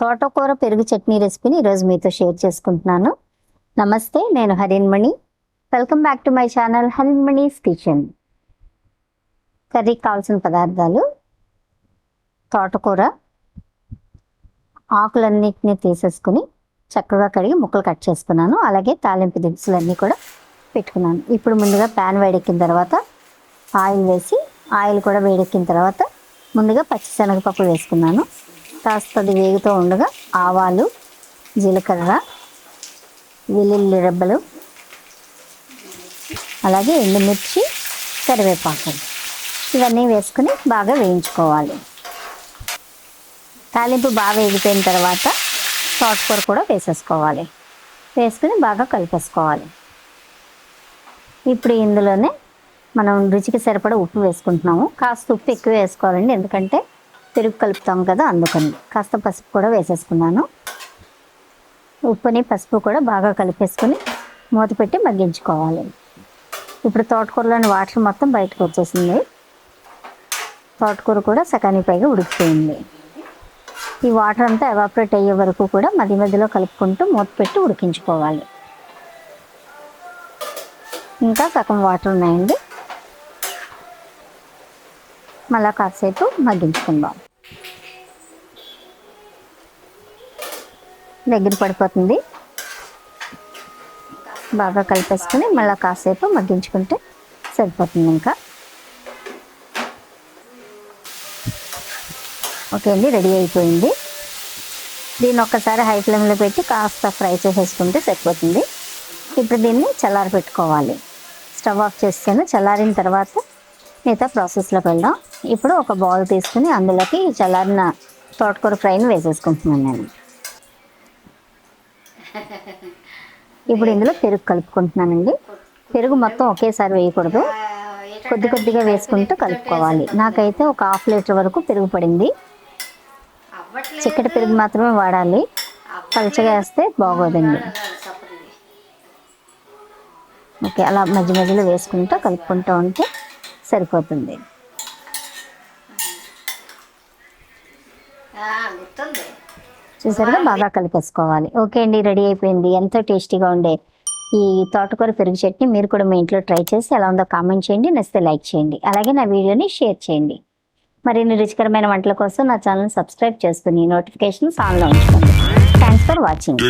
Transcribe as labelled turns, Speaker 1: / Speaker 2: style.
Speaker 1: తోటకూర పెరుగు చట్నీ రెసిపీని ఈరోజు మీతో షేర్ చేసుకుంటున్నాను. నమస్తే నేను Harinmani welcome back to my channel Harinmani's kitchen. కర్రీకి కావాల్సిన పదార్థాలు తోటకూర ఆకులన్నిటిని తీసేసుకుని చక్కగా కడిగి ముక్కలు కట్ చేసుకున్నాను. అలాగే తాలింపు దినుసులన్నీ కూడా పెట్టుకున్నాను. ఇప్పుడు ముందుగా ప్యాన్ వేడెక్కిన తర్వాత ఆయిల్ వేసి ఆయిల్ కూడా వేడెక్కిన తర్వాత ముందుగా పచ్చిశనగపప్పు వేసుకున్నాను. కాస్త అది వేగుతూ ఉండగా ఆవాలు జీలకర్ర వెల్లుల్లి రెబ్బలు అలాగే ఎండుమిర్చి కరివేపాకు. ఇవన్నీ వేసుకుని బాగా వేయించుకోవాలి. తాలింపు బాగా వేగిపోయిన తర్వాత తోటకూర కూడా వేసేసుకోవాలి. వేసుకుని బాగా కలిపేసుకోవాలి. ఇప్పుడు ఇందులోనే మనం రుచికి సరిపడా ఉప్పు వేసుకుంటున్నాము. కాస్త ఉప్పు ఎక్కువ వేసుకోవాలండి ఎందుకంటే పెరుగు కలుపుతాం కదా అందుకని. కాస్త పసుపు కూడా వేసేసుకున్నాను. ఉప్పుని పసుపు కూడా బాగా కలిపేసుకొని మూత పెట్టి మగ్గించుకోవాలి. ఇప్పుడు తోటకూరలోని వాటర్ మొత్తం బయటకు వచ్చేసింది. తోటకూర కూడా సకానికి పైగా ఉడికిపోయింది. ఈ వాటర్ అంతా ఎవాపరేట్ అయ్యే వరకు కూడా మధ్య మధ్యలో కలుపుకుంటూ మూత పెట్టి ఉడికించుకోవాలి. ఇంకా సగం వాటర్ ఉన్నాయండి. మళ్ళా కాసేపు మగ్గించుకుందాం. దగ్గర పడిపోతుంది. బాగా కలిపేసుకుని మళ్ళీ కాసేపు మగ్గించుకుంటే సరిపోతుంది ఇంకా. ఓకే అండి రెడీ అయిపోయింది. దీన్ని ఒక్కసారి హై ఫ్లేమ్లో పెట్టి కాస్త ఫ్రై చేసేసుకుంటే సరిపోతుంది. ఇప్పుడు దీన్ని చల్లారి పెట్టుకోవాలి. స్టవ్ ఆఫ్ చేస్తాను. చల్లారిన తర్వాత మిగతా ప్రాసెస్లోకి వెళ్దాం. ఇప్పుడు ఒక బౌల్ తీసుకుని అందులోకి చల్లారిన తోటకూర ఫ్రైని వేసేసుకుంటున్నాను నేను. ఇప్పుడు ఇందులో పెరుగు కలుపుకుంటున్నానండి. పెరుగు మొత్తం ఒకేసారి వేయకూడదు. కొద్ది కొద్దిగా వేసుకుంటూ కలుపుకోవాలి. నాకైతే ఒక హాఫ్ లీటర్ వరకు పెరుగు పడింది. చిక్కటి పెరుగు మాత్రమే వాడాలి. పలుచగా వేస్తే బాగోదండి. ఓకే అలా మధ్య మధ్యలో వేసుకుంటూ కలుపుకుంటూ ఉంటే సరిపోతుంది.
Speaker 2: గుర్తుంది.
Speaker 1: చూసారుగా? బాగా కలిపేసుకోవాలి. ఓకే అండి రెడీ అయిపోయింది. ఎంతో టేస్టీగా ఉండే ఈ తోటకూర పెరుగు చట్నీ మీరు కూడా మీ ఇంట్లో ట్రై చేసి ఎలా ఉందో కామెంట్ చేయండి నచ్చితే లైక్ చేయండి. అలాగే నా వీడియోని షేర్ చేయండి. మరిన్ని రుచికరమైన వంటల కోసం నా ఛానల్ సబ్స్క్రైబ్ చేసుకుని నోటిఫికేషన్స్ ఆన్లో ఉంచుకోండి. Thanks for watching.